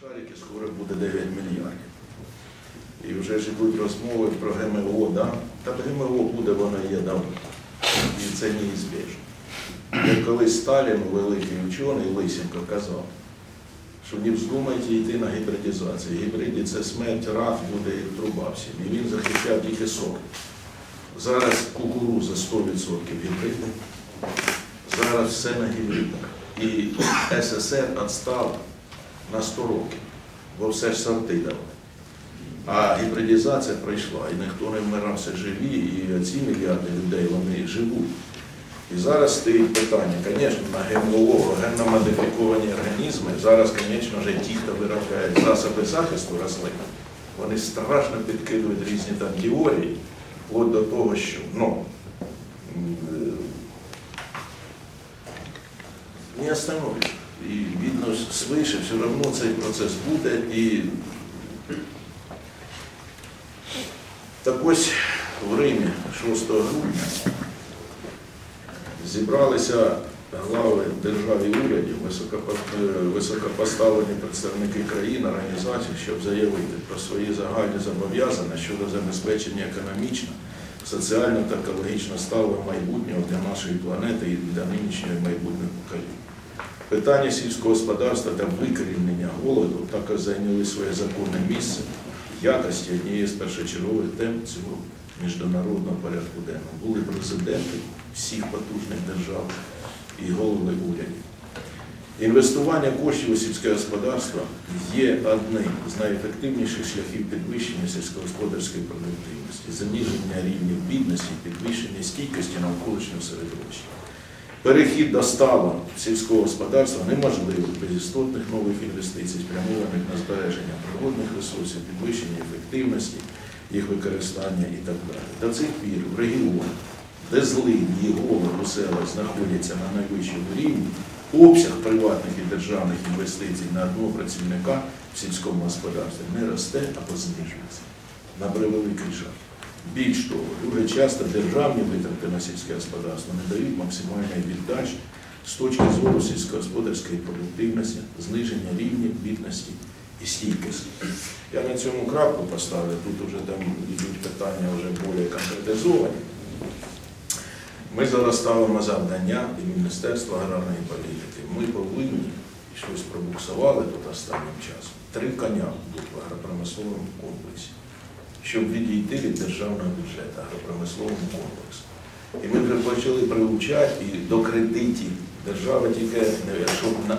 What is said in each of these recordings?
шарики скоро буде 9 мільярдів. І вже ж йдуть розмови про ГМО, да? Та ГМО буде, воно є давно. І це неізбіжно. Як колись Сталін, великий учений Лисенко, казав, що не вздумайте йти на гібридизацію. Гібриди це смерть, рак буде і труба всім. І він захищав тільки сок. Зараз кукуруза 100% гібридна. Зараз все на гібридах. І СССР відстав на 100 років, бо все ж сорти давали. А гібридизація пройшла, і ніхто не вмирав, все живі, і оці мільярди людей вони живуть. І зараз стоїть питання, звісно, на ГМО, генно-модифіковані організми. Зараз, звісно, вже ті, хто виробляє засоби захисту рослин, вони страшно підкидують різні там теорії, вплоть до того, що ну, не остановить. І видно, свише, все одно цей процес буде. І так ось в Римі 6 грудня зібралися глави держав і урядів, е, високопоставлені представники країн, організацій, щоб заявити про свої загальні зобов'язання щодо забезпечення економічно, соціально та екологічно сталого майбутнього для нашої планети і для нинішнього майбутнього покоління. Питання сільського господарства та викорінення голоду також зайняли своє законне місце якості однієї з першочергових тем цього міжнародного порядку денного. Були президенти всіх потужних держав і голови урядів. Інвестування коштів у сільське господарство є одним з найефективніших шляхів підвищення сільськогосподарської продуктивності, заниження рівня бідності, підвищення стійкості навколишнього середовища. Перехід до сталого сільського господарства неможливий без істотних нових інвестицій, спрямованих на збереження природних ресурсів, підвищення ефективності їх використання і так далі. До цих пір в регіонах, де злині і голод у знаходяться на найвищому рівні, обсяг приватних і державних інвестицій на одного працівника в сільському господарстві не росте або знижується. На превеликий жаль. Більш того, дуже часто державні витрати на сільське господарство не дають максимальної віддачі з точки зору сільськогосподарської продуктивності, зниження рівня бідності і стійкості. Я на цьому крапку поставлю, тут вже там йдуть питання вже більш конкретизовані. Ми зараз ставимо завдання і Міністерства аграрної політики. Ми повинні, щось пробуксували тут останнім часом, три коня будуть в агропромисловому комплексі щоб відійти від державного бюджету агропромисловому комплексу. І ми вже почали приучати і до кредитів. Держава тільки, е, щоб е,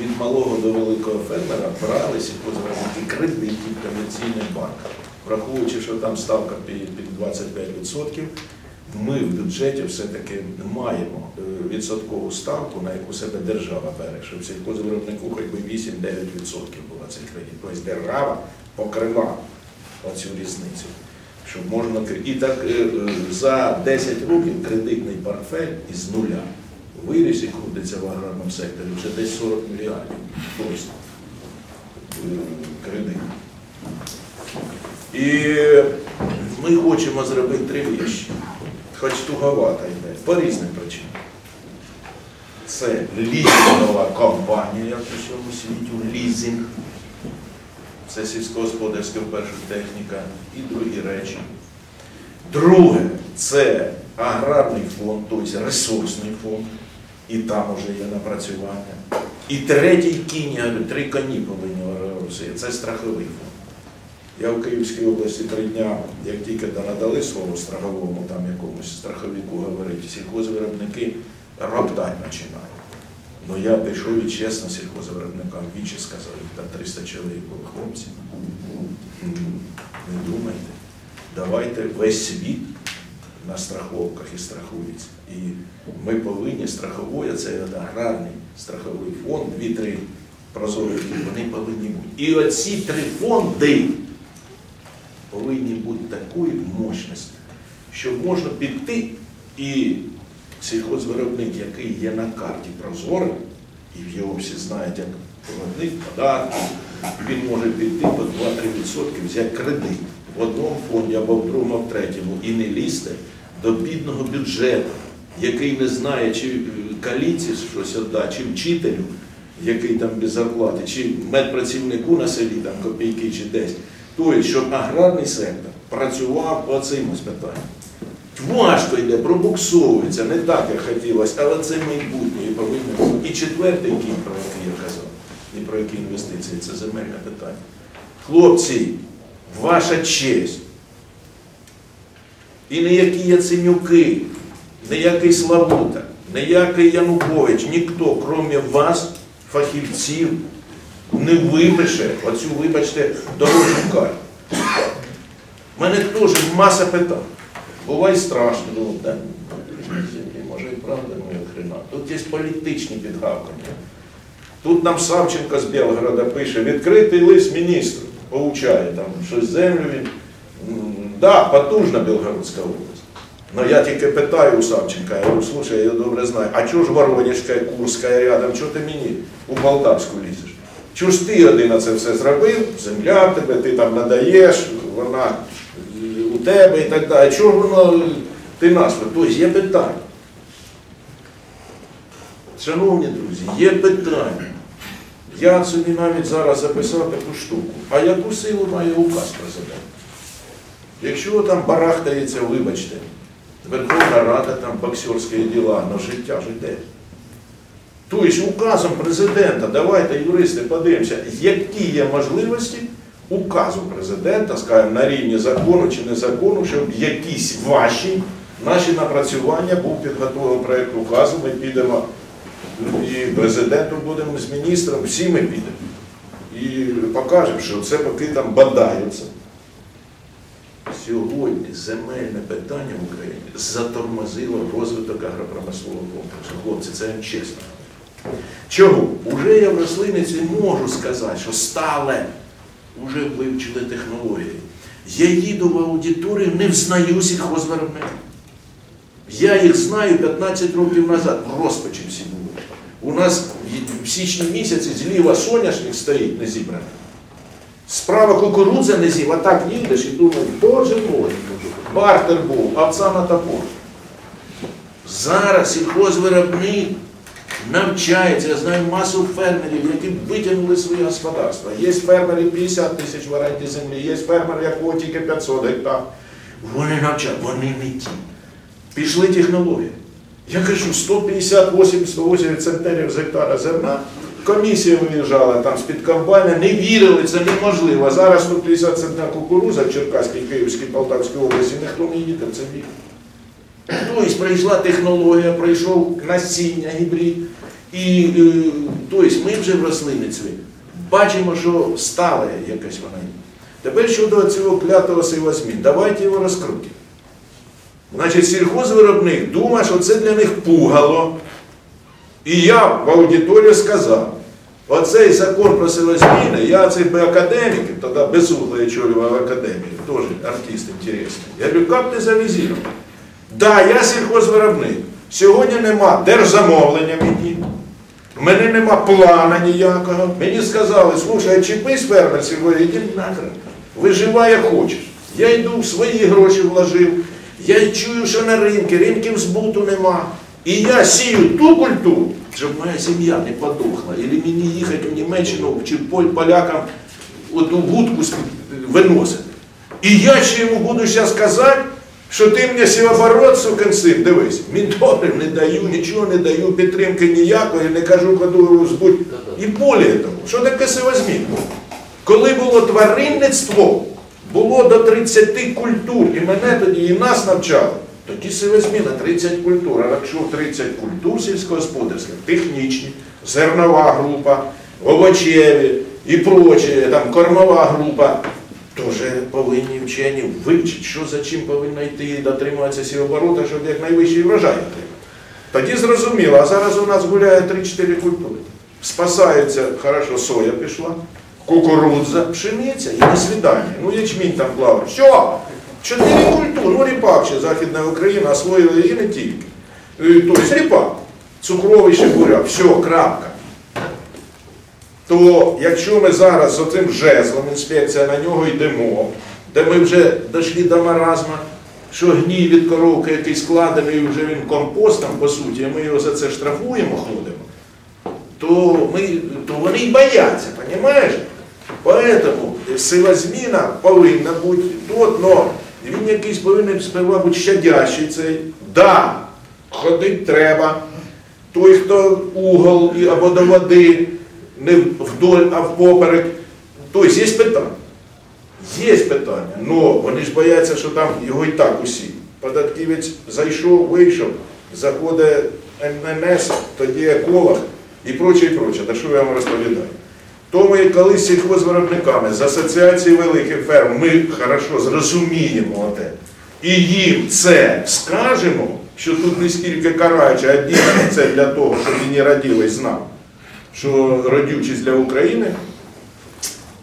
від малого до великого фермера брали сільхозробітні кредитів комерційних банках. Враховуючи, що там ставка під під 25%, ми в бюджеті все-таки маємо е, відсоткову ставку, на яку себе держава бере, щоб сільхозвиробнику хоч би 8-9% була цей кредит. Тобто держава покрива оцю різницю. Щоб можна і так е, е, за 10 років кредитний портфель із нуля виріс і крутиться в аграрному секторі вже десь 40 мільярдів. Тобто е, кредит. І ми хочемо зробити три речі. Хоч туговато йде, по різним причинам. Це лізингова компанія в усьому світі, лізинг. Це сільськогосподарська перша техніка і другі речі. Друге, це аграрний фонд, тобто ресурсний фонд, і там вже є напрацювання. І третій кінь, три коні повинні в Росії, це страховий фонд. Я в Київській області три дня, як тільки надали слово страховому там якомусь страховику говорити, сільхозвиробники роптати починають. Ну я пішов і чесно сільхозвиробникам вічі сказав, їх там 300 чоловік було хлопці. Не думайте, давайте весь світ на страховках і страхується. І ми повинні страховує цей аграрний страховий фонд, дві-три прозорі, вони повинні бути. І оці три фонди повинні бути такої мощності, щоб можна піти і сільхозвиробник, який є на карті прозорий, і його всі знають як платник податки, він може піти по 2-3% взяти кредит в одному фонді або в другому, в третьому і не лізти до бідного бюджету, який не знає, чи е, каліці щось віддати, чи вчителю, який там без зарплати, чи медпрацівнику на селі, там копійки чи десь. Тобто, щоб аграрний сектор працював по цим питанням. Важко йде, пробуксовується, не так, як хотілося, але це майбутнє і четвертий кінь, про який я казав, і про які інвестиції, це земельне питання. Хлопці, ваша честь. І ніякі Яценюки, ніякий Славута, ніякий Янукович, ніхто, крім вас, фахівців, не випише оцю, вибачте, дорожню карту. У мене теж маса питань. Буває страшно, думаю, да, може і правда, ну і хрена. Тут є політичні підгавкання. Тут нам Савченко з Білгорода пише, відкритий лист міністру, получає там щось землю він. Да, потужна Білгородська область. Но я тільки питаю у Савченка, я говорю, слушай, я добре знаю, а чого ж Воронежська, Курська рядом, чого ти мені у Полтавську лізеш? Чого ж ти один на це все зробив, земля тебе, ти там надаєш, вона тебе і так далі. Чого воно ти нас? Тобто є питання. Шановні друзі, є питання. Я собі навіть зараз записав таку штуку. А яку силу має указ президента? Якщо там барахтається, вибачте, Верховна Рада, там боксерські діла, але життя ж. Тобто указом президента, давайте, юристи, подивимося, які є можливості указу президента, скажімо, на рівні закону чи не закону, щоб якісь ваші наші напрацювання був підготовлений проєкт указу, ми підемо і президентом будемо з міністром, всі ми підемо. І покажемо, що це поки там бадаються. Сьогодні земельне питання в Україні затормозило розвиток агропромислового комплексу. Хлопці, це я чесно. Чому? Уже я в рослинниці можу сказати, що стале, вже вивчили технології. Я їду в аудиторію, не взнаю сільхозвиробників. Я їх знаю 15 років назад, розпачі всі були. У нас в січні місяці зліва соняшник стоїть не зібраний. Справа кукурудза не з'їв, а так їдеш і думаєш, боже мой, бартер був, овца на топор. Зараз сільхозвиробник навчається, я знаю масу фермерів, які витягнули свої господарства. Є фермери 50 тисяч в землі, є фермер, якого тільки 500 гектар. Вони навчають, вони не ті. Пішли технології. Я кажу, 158-180 центнерів з гектара зерна. Комісія виїжджала там з-під комбайна, не вірили, це неможливо. Зараз 150 центнер кукуруза в Черкаській, Київській, Полтавській області, ніхто не їде, це вірить. Тобто прийшла технологія, прийшов насіння, гібрид. І е, тобто ми вже в рослинництві бачимо, що стала якась вона. Тепер щодо цього клятого сивозмін, давайте його розкрутимо. Значить, сільхозвиробник думає, що це для них пугало. І я в аудиторії сказав, оцей закон про силозміни, я цей би академік, тоді безугло я очолював академію, теж артист інтересний. Я говорю, як ти завізірував? Да, я сільхозвиробник. Сьогодні нема держзамовлення мені. В мене нема плана ніякого. Мені сказали, слушай, чіпись фермер сьогодні, йди нахрен. Виживай як хочеш. Я йду, свої гроші вложив. Я чую, що на ринки, ринків збуту нема. І я сію ту культуру, щоб моя сім'я не подохла. І мені їхати в Німеччину чи полякам оту вудку з- виносити. І я ще йому буду зараз казати, що ти мені сівоборот, сукин син, дивись, міндори не даю, нічого не даю, підтримки ніякої, не кажу, коли збудь. І более того, що таке сивозмін? Коли було тваринництво, було до 30 культур, і мене тоді, і нас навчали. Тоді сивозміна 30 культур, а якщо 30 культур сільськогосподарських, технічні, зернова група, овочеві і прочі, там кормова група, Тоже повинні вчені вивчити, що за чим повинна йти і дотримуватися сівоборота, щоб як найвищий врожай отримати. Тоді зрозуміло, а зараз у нас гуляє 3-4 культури. Спасається, хорошо, соя пішла, кукурудза, пшениця і до свидання. Ну, ячмінь там плаває. Все, чотири культури, ну ріпак ще Західна Україна освоїла і не тільки. Е, Тобто ріпак, цукровий ще буряк, все, крапка то якщо ми зараз з оцим жезлом, інспекція на нього йдемо, де ми вже дійшли до маразма, що гній від коровки, який складений вже він компостом, по суті, і ми його за це штрафуємо, ходимо, то, ми, то вони й бояться, розумієш? Поэтому силозміна повинна бути тут, но він якийсь повинен сперва бути щадящий цей. Да, ходить треба. Той, хто угол або до води, не вдоль, а впоперек. Тобто є питання. Є питання, але вони ж бояться, що там його і так усі. Податківець зайшов, вийшов, заходить МНС, тоді еколог і проче, і проче. Та що я вам розповідаю? Тому і коли з сільхозвиробниками з асоціації великих ферм ми хорошо зрозуміємо те, і їм це скажемо, що тут не стільки караючи, а дійсно це для того, щоб він не родилась знав, що родючість для України,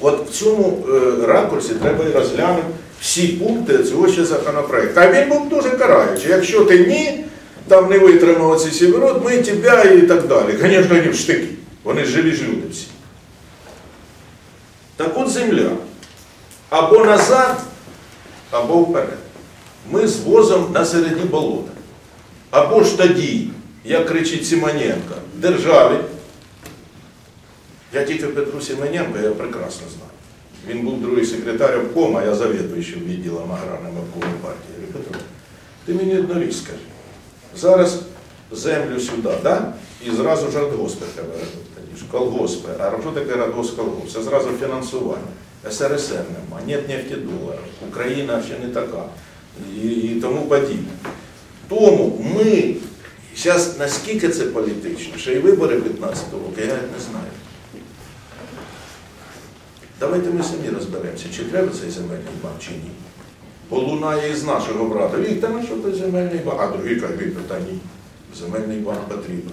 От в цьому е, ракурсі треба і розглянути всі пункти цього ще законопроекту. А він був дуже караючий. Якщо ти ні, там не витримав ці сіверот, ми тебе і так далі. Звісно, вони в штики. Вони живі ж люди всі. Так от земля. Або назад, або вперед. Ми з возом на середі болота. Або ж тоді, як кричить Симоненко, державі. Я тільки Петру Семененко, я прекрасно знаю. Він був другий секретар обкома, я завідуючим відділом аграрним обкому партії. Я говорю, Петро, ти мені одну скажи. Зараз землю сюди, да? і зразу ж радгоспи треба робити. Колгоспи. А що таке радгосп колгосп? Це зразу фінансування. СРСР нема, нет нефтедоларів, Україна ще не така і, і тому подібне. Тому ми зараз наскільки це політично, ще й вибори 15 року, я не знаю. Давайте ми самі розберемося, чи треба цей земельний банк, чи ні. Бо лунає із нашого брата. Віктор, ну що той земельний банк? А другий каже, Віктор, та ні. Земельний банк потрібен.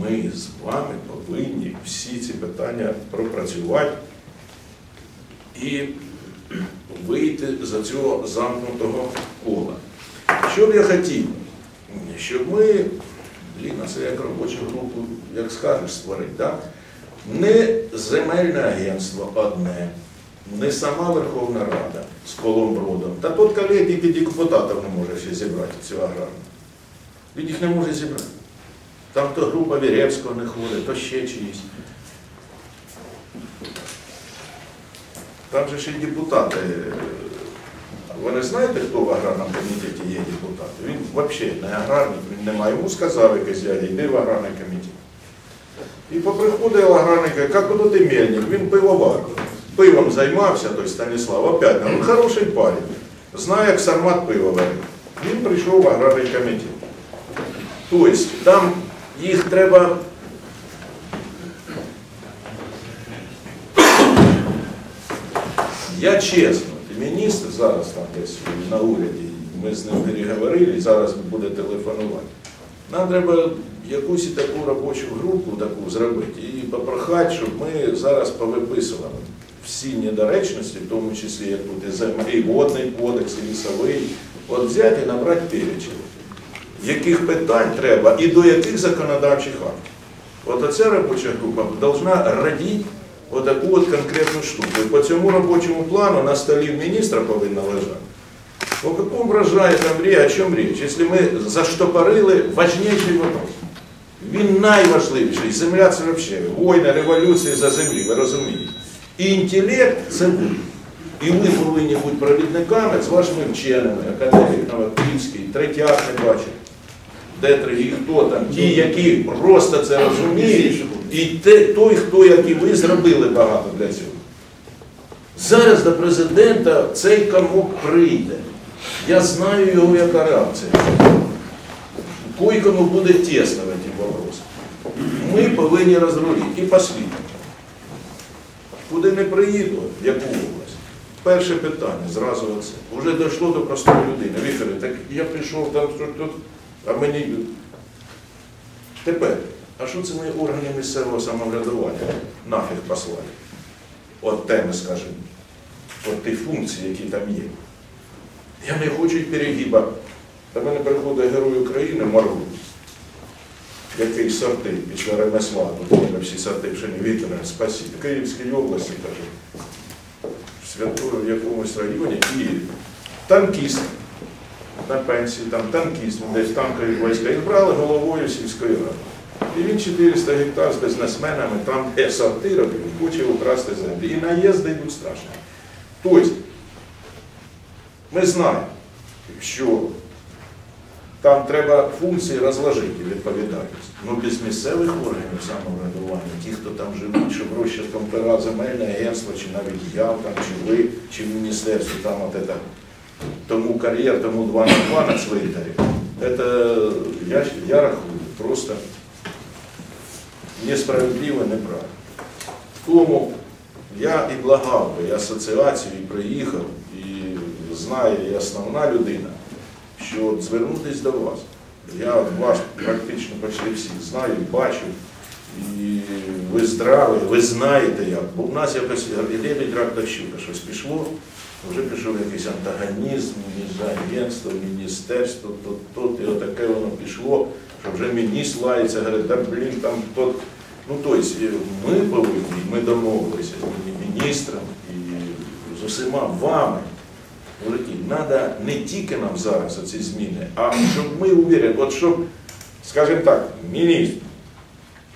Ми з вами повинні всі ці питання пропрацювати і вийти з цього замкнутого кола. Що б я хотів? Щоб ми, Ліна, це як робочу групу, як скажеш, створити, так? Не земельне агентство одне, не сама Верховна Рада з Коломбродом. Та тут колег тільки депутатів не може ще зібрати цю аграрну. Він їх не може зібрати. Там то група Віревського не ходить, то ще чиїсь. Там же ще й депутати. Ви не знаєте, хто в аграрному комітеті є депутати? Він взагалі не аграрник, він немає. Йому сказав якийсь дядя, йди в аграрний комітет. І поприходив аграрник, як ото ти мельник, він пивовар. Пивом займався, той Станіслав, опять, ну, хороший парень. Знає, як сармат пиво варить. Він прийшов в аграрний комітет. Тобто, там їх треба Я чесно, міністр зараз там десь на уряді, ми з ним переговорили, зараз буде телефонувати. Нам треба якусь таку робочу групу таку зробити і попрохати, щоб ми зараз повиписували всі недоречності, в тому числі як і землі, водний кодекс, лісовий, от взяти і набрати перечень, яких питань треба і до яких законодавчих актів. От оця робоча група должна радіти отаку от конкретну штуку. І по цьому робочому плану на столі міністра повинна лежати. О каком вражає там річ, о чому річ? Якщо ми заштопорили важніший вопрос. Він найважливіший. Земля це взагалі війна, революція за землі, ви розумієте. І інтелект це ви. І ви повинні бути провідниками з вашими вченими, академік Новаківський, третяк не бачить. Де три, хто там, ті, які просто це розуміють, і той, хто, як і ви, зробили багато для цього. Зараз до президента цей комок прийде. Я знаю його яка реакція. Койкому буде тісно в ці вопроси. Ми повинні розрулити і послідно. Куди не приїду, яку область? Перше питання, зразу оце. Уже дійшло до простої людини. Вікторе, так я прийшов там, тут, а мені. Тепер, а що це ми органи місцевого самоврядування нафіг послали? От теми, скажімо, от ті функції, які там є. Я не хочу перегиба. До мене приходить Герой України Маргу, який сорти після ремесла, мене всі сорти пшені вітера, спасибо. В Київській області, каже, в святому якомусь районі і танкіст на пенсії, там танкіст, десь танкові війська, і брали головою сільської ради. І він 400 гектар з бізнесменами, там де сорти робив, хоче украсти землю. І наїзди йдуть страшно. Тобто, ми знаємо, що там треба функції розложити відповідальність. Ну без місцевих органів самоврядування, ті, хто там живуть, щоб розчерком пера земельне агентство, чи навіть я там, чи ви, чи міністерство, там от это, тому кар'єр, тому два на два на цвинтарі. Это, я, я рахую, просто несправедливо, неправильно. Тому я і благав би, і асоціацію, і приїхав, і знає, і основна людина, що звернутися до вас. Я вас практично почти всіх знаю, бачу, і ви здраві, ви знаєте як. Бо в нас якось лебідь рак та щось пішло, вже пішов якийсь антагонізм між агентством, міністерством, то, тут, і отаке воно пішло, що вже міністр лається, говорить, да блін, там тот. Ну, тобто, ми повинні, ми домовилися з міністром і з усіма вами. Мужики, треба не тільки нам зараз оці зміни, а щоб ми уверені, от щоб, скажімо так, міністр,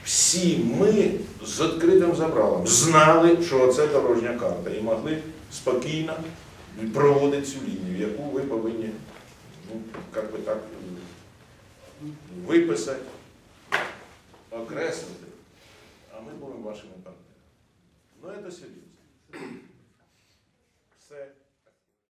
всі ми з відкритим забралом знали, що це дорожня карта, і могли спокійно проводити цю лінію, яку ви повинні, ну, як би так, виписати, окреслити, а ми будемо вашими партнерами. Ну, це серйозно.